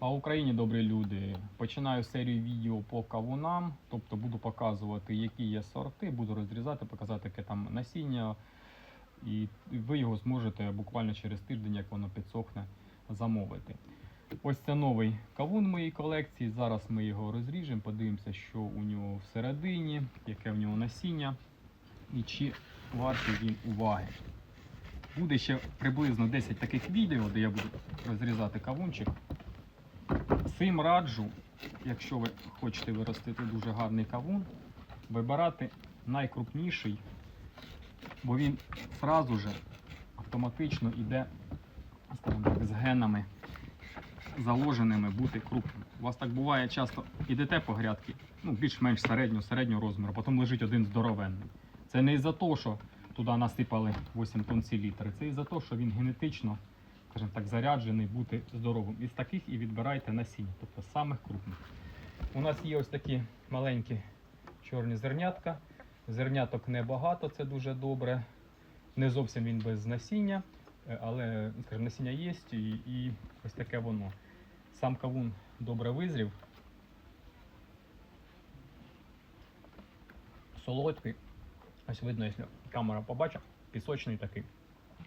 А Україні добрі люди. Починаю серію відео по кавунам, тобто буду показувати, які є сорти, буду розрізати, показати, яке там насіння. І ви його зможете буквально через тиждень, як воно підсохне, замовити. Ось це новий кавун моїй колекції. Зараз ми його розріжемо, подивимося, що у нього всередині, яке в нього насіння і чи вартий він уваги. Буде ще приблизно 10 таких відео, де я буду розрізати кавунчик. Цим раджу, якщо ви хочете виростити дуже гарний кавун, вибирати найкрупніший, бо він зразу же автоматично йде, з генами заложеними бути крупним. У вас так буває часто ідете по грядки, ну більш-менш середнього, середнього розміру, потім лежить один здоровенний. Це не із-за того, що туди насипали 8 тонн селітри, це із-за того, що він генетично, скажімо так, заряджений бути здоровим. Із таких і відбирайте насіння, тобто з самих крупних. У нас є ось такі маленькі чорні зернятка. Зерняток небагато, це дуже добре. Не зовсім він без насіння, е, але скажімо, насіння є і, і ось таке воно. Сам кавун добре визрів. Солодкий. Ось видно, якщо камера побачить, пісочний такий.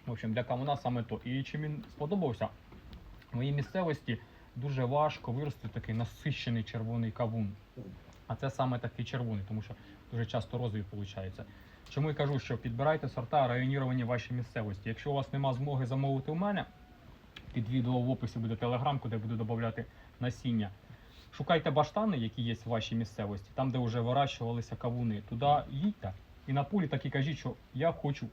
В общем, для кавуна саме то. І чим він сподобався, в моїй місцевості дуже важко вирости такий насищений червоний кавун. А це саме такий червоний, тому що дуже часто розвій виходить. Чому я кажу, що підбирайте сорта районіровані вашій місцевості. Якщо у вас нема змоги замовити у мене, під відео в описі буде телеграм, куди буду додавати насіння. Шукайте баштани, які є в вашій місцевості, там, де вже вирощувалися кавуни. Туди їдьте і на полі так і кажіть, що я хочу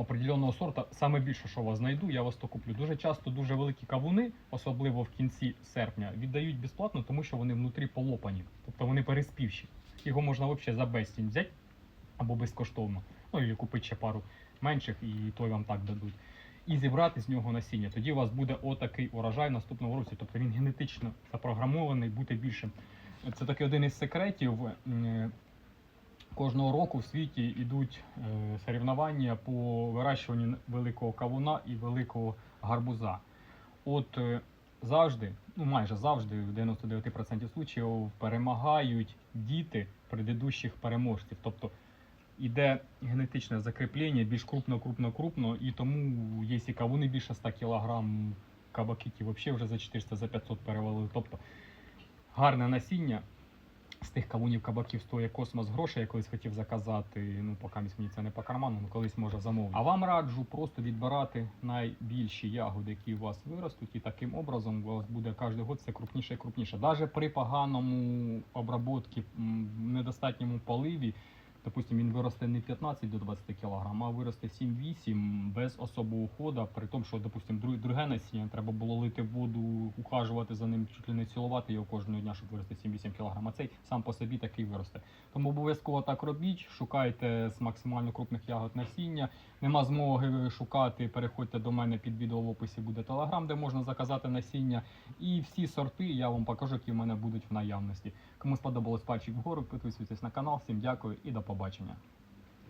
определеного сорта, саме більше, що вас знайду, я вас то куплю. Дуже часто дуже великі кавуни, особливо в кінці серпня, віддають безплатно, тому що вони внутрі полопані, тобто вони переспівші. Його можна взагалі за безцінь взяти або безкоштовно. Ну і купити ще пару менших, і той вам так дадуть. І зібрати з нього насіння. Тоді у вас буде отакий урожай в наступному році. Тобто він генетично запрограмований бути більшим. Це такий один із секретів. Кожного року в світі йдуть е, соревнування по вирощуванню великого кавуна і великого гарбуза. От е, завжди, ну майже завжди, в 99% случаїв перемагають діти предыдущих переможців. Тобто іде генетичне закріплення більш крупно, крупно, крупно, і тому є і кавуни більше 100 кг, кабакіті взагалі вже за 400 за 500 перевалили. Тобто гарне насіння з тих кавунів кабаків стоїть космос грошей, я колись хотів заказати. Ну, поки мені це не по карману, ну колись може замовити. А вам раджу просто відбирати найбільші ягоди, які у вас виростуть, і таким образом у вас буде кожен год все крупніше і крупніше. Навіть при поганому обробці, недостатньому поливі. Допустим, він виросте не 15 до 20 кг, а виросте 7-8 без особого уходу, при тому, що, допустим, друге, насіння треба було лити воду, ухажувати за ним, чуть ли не цілувати його кожного дня, щоб вирости 7-8 кг. А цей сам по собі такий виросте. Тому обов'язково так робіть, шукайте з максимально крупних ягод насіння. Нема змоги шукати, переходьте до мене під відео в описі буде телеграм, де можна заказати насіння. І всі сорти я вам покажу, які в мене будуть в наявності. Кому сподобалось пальчик вгору, підписуйтесь на канал. Всім дякую і до побачення.